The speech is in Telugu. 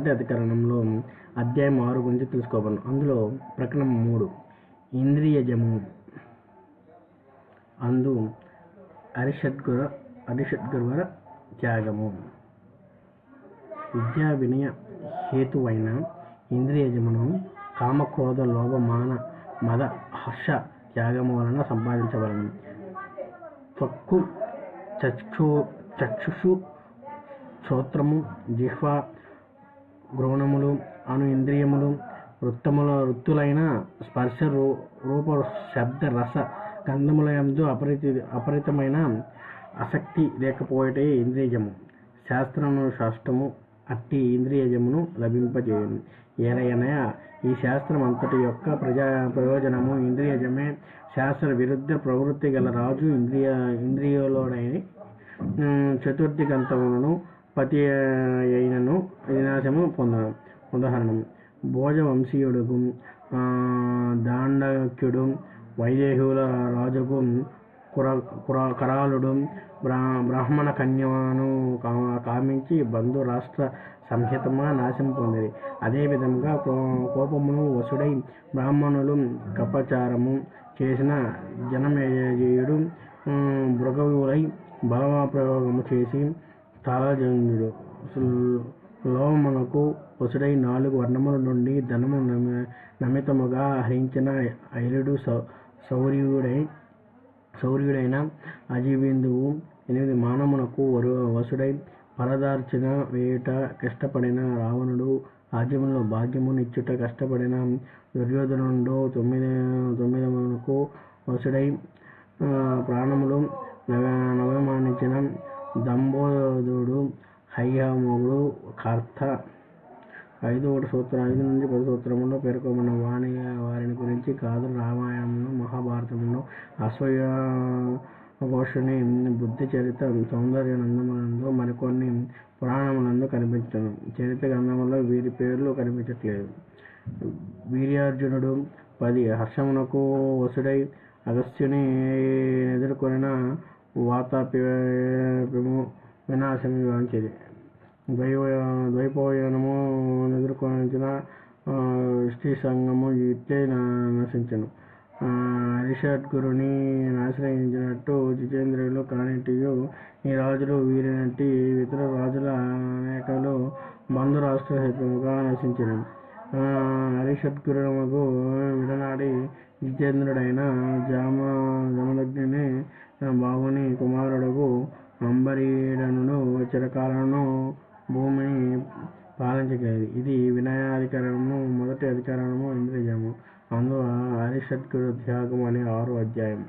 మొదటి అధికరణంలో అధ్యాయం ఆరు గురించి తెలుసుకోబడను. అందులో ప్రకటన మూడు. ఇంద్రియజము అందు అరిషడ్గుర అరిషడ్గురువర త్యాగము. విద్యా వినయ హేతువైన ఇంద్రియజమును కామక్రోధ లోభ మాన మద హర్ష త్యాగము వలన సంపాదించవలను తక్కు చక్షు చక్షుషు శ్రోత్రము జిహ్వ గ్రోణములు అను ఇంద్రియములు వృత్తముల వృత్తులైన స్పర్శ రూ రూప శబ్ద రస గంధముల యందు అపరితమైన ఆసక్తి లేకపోయటే ఇంద్రియజము శాస్త్రము శాస్త్రము అట్టి ఇంద్రియజమును లభింపజేయను. ఏలయనయ ఈ శాస్త్రం అంతటి యొక్క ప్రజా ప్రయోజనము ఇంద్రియజమే శాస్త్ర విరుద్ధ ప్రవృత్తి గల రాజు ఇంద్రియ ఇంద్రియులోడైన చతుర్థి గంతములను పతి అయినను అవకాశము పొంద ఉదాహరణ భోజవంశీయుడుకు దాండక్యుడు వైదేహుల రాజుకు కుర కుర కరాలుడు బ్రా బ్రాహ్మణ కన్యను కా- కామించి బంధు రాష్ట్ర సంహితమా నాశం పొందింది అదేవిధంగా కోపమును వసుడై బ్రాహ్మణులు కపచారము చేసిన జనమేజయుడు మృగవులై బలప్రయోగము చేసి తాళజంగుడు లోమనకు వసుడై నాలుగు వర్ణముల నుండి ధనము నమి- నమితముగా హరించిన ఐలుడు సౌ- శౌర్యుడై శౌర్యుడైన అజీబిందువు ఎనిమిది మానమునకు వరు వసుడై పరదార్చిన వేయుట కష్టపడిన రావణుడు రాజ్యములో భాగ్యమునిచ్చుట కష్టపడిన దుర్యోధనుడు తొమ్మిది తొమ్మిదమునకు వసుడై ప్రాణములు నవ నవమానించిన దంబోధుడు హయ్యాముడు కర్త ఐదు ఒకటి సూత్రం ఐదు నుంచి పది సూత్రములో పేర్కొన్న వాణి వారిని గురించి కాదు రామాయణంలో మహాభారతంలో అశ్వయ ఘోషుని బుద్ధి చరిత్ర సౌందర్య నందములందు మరికొన్ని పురాణములందు కనిపించను. చరిత్ర గ్రంథంలో వీరి పేర్లు కనిపించట్లేదు. వీర్యార్జునుడు పది హర్షమునకు వసుడై అగస్త్యుని ఎదుర్కొనిన వాతాపిము వినాశం వివరించేది ద్వైవ ద్వైపోయనము ఎదుర్కొనించిన స్త్రీ సంఘము ఇట్లే నశించను. ఆ, అరిషడ్గురుని ఆశ్రయించినట్టు జితేంద్రులు కానిటియు ఈ రాజులు వీరినట్టి ఇతర రాజుల అనేకలు బంధు రాష్ట్ర హితముగా నశించను హరిషడ్గురునకు విడనాడి జితేంద్రుడైన జామ పాలించగలదు ఇది వినయాధికరణము మొదటి అధికరణము ఇంద్రియము. అందువల్ల హరిషడ్గురు త్యాగం అనే ఆరో అధ్యాయం